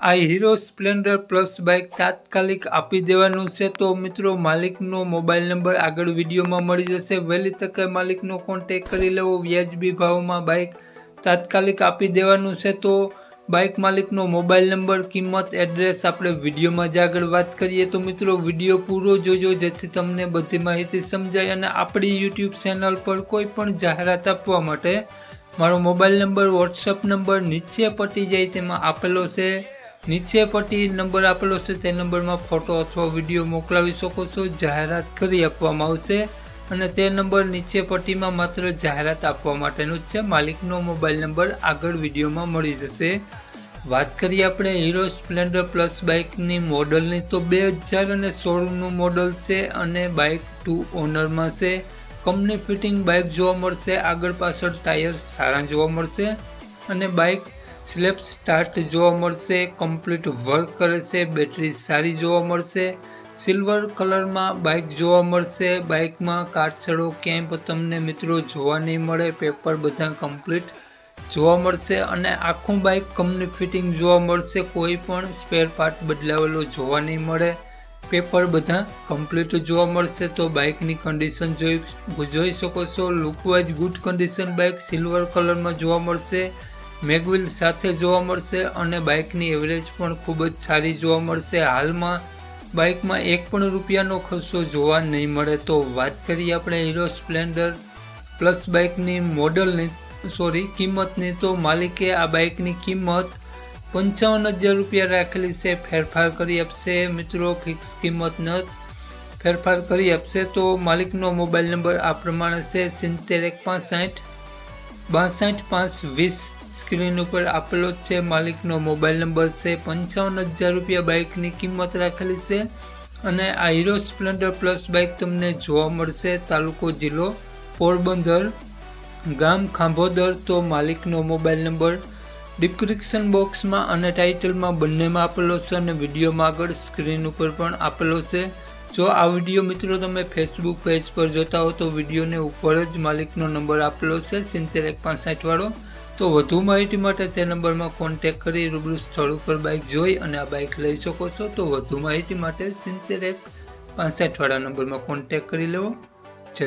આ hero Splendor plus bike તાત્કાલિક આપી દેવાનું છે તો મિત્રો માલિકનો મોબાઈલ નંબર આગળ વિડીયોમાં મળી જશે. વહેલી તકે માલિકનો કોન્ટેક કરી લેવો. વ્યાજબી ભાવમાં બાઇક તાત્કાલિક આપી દેવાનું છે તો બાઇક માલિકનો મોબાઈલ નંબર, કિંમત, એડ્રેસ આપણે વિડીયોમાં જ આગળ વાત કરીએ. તો મિત્રો વીડિયો પૂરો જોજો, જેથી તમને બધી માહિતી સમજાય અને આપણી યુટ્યુબ ચેનલ પર કોઈ પણ જાહેરાત આપવા માટે મારો મોબાઈલ નંબર વોટ્સઅપ નંબર નીચે પટી જાય તેમાં આપેલો છે. નીચે પટી નંબર આપેલો છે, તે નંબરમાં ફોટો અથવા વીડિયો મોકલાવી શકો છો, જાહેરાત કરી આપવામાં આવશે અને તે નંબર નીચે પટ્ટીમાં માત્ર જાહેરાત આપવા માટેનું જ છે. માલિકનો મોબાઈલ નંબર આગળ વિડીયોમાં મળી જશે. વાત કરીએ આપણે હીરો સ્પ્લેન્ડર પ્લસ બાઇકની મોડલની, તો બે હજાર અને સોળનું મોડલ છે અને બાઇક ટુ ઓનરમાં છે. કંપની ફિટિંગ બાઇક જોવા મળશે, આગળ પાછળ ટાયર સારા જોવા મળશે અને બાઇક સ્લેપ સ્ટાર્ટ જોવા મળશે, કમ્પ્લીટ વર્ક કરે છે, બેટરી સારી જોવા મળશે, સિલ્વર કલરમાં બાઇક જોવા મળશે, બાઇકમાં કાટછડો ક્યાંય તમને મિત્રો જોવા નહીં મળે, પેપર બધા કમ્પ્લીટ જોવા મળશે અને આખું બાઇક કંપની ફિટિંગ જોવા મળશે, કોઈ પણ સ્પેર પાર્ટ બદલાવેલો જોવા નહીં મળે, પેપર બધા કમ્પ્લીટ જોવા મળશે, તો બાઇકની કન્ડિશન જોઈ જોઈ શકો છો lookwise good condition bike, silver કલરમાં જોવા મળશે મેગવિલ સાથે જોવા મળશે અને બાઇકની એવરેજ પણ ખૂબ જ સારી જોવા મળશે. હાલમાં બાઇકમાં એક પણ રૂપિયાનો ખર્ચો જોવા નહીં મળે. તો વાત કરીએ આપણે હીરો સ્પ્લેન્ડર પ્લસ બાઇકની મોડલની. સોરી, કિંમતની. તો માલિકે આ બાઇકની કિંમત પંચાવન હજાર રૂપિયા રાખેલી છે. ફેરફાર કરી આપશે. મિત્રો, ફિક્સ કિંમત ન ફેરફાર કરી આપશે. તો માલિકનો મોબાઈલ નંબર આ પ્રમાણે છે. સિત્તેર એક પાંસઠ બાસઠ, પાંચ, વીસ. સ્ક્રીન ઉપર આપેલો જ છે. માલિકનો મોબાઈલ નંબર છે. પંચાવન હજાર રૂપિયા બાઇકની કિંમત રાખેલી છે. અને આ હીરો સ્પ્લેન્ડર પ્લસ બાઇક તમને જોવા મળશે. તાલુકો જિલ્લો પોરબંદર, ગામ ખાંભોદર. તો માલિકનો મોબાઈલ નંબર ડિસ્ક્રિપ્શન બોક્સમાં અને ટાઇટલમાં બંનેમાં આપેલો છે અને વિડીયોમાં આગળ સ્ક્રીન ઉપર પણ આપેલો છે. જો આ વીડિયો મિત્રો તમે ફેસબુક પેજ પર જોતા હો તો વિડીયોને ઉપર જ માલિકનો નંબર આપેલો છે. સિત્તેર એક પાંસઠ વાળો તો વધુ માહિતી માટે તે નંબરમાં કોન્ટેક કરી રૂબરૂ સ્થળ ઉપર બાઇક જોઈ અને આ બાઇક લઈ શકો છો. તો વધુ માહિતી માટે સિત્તેર એક પાસઠવાળા નંબરમાં કોન્ટેક કરી લેવો. જય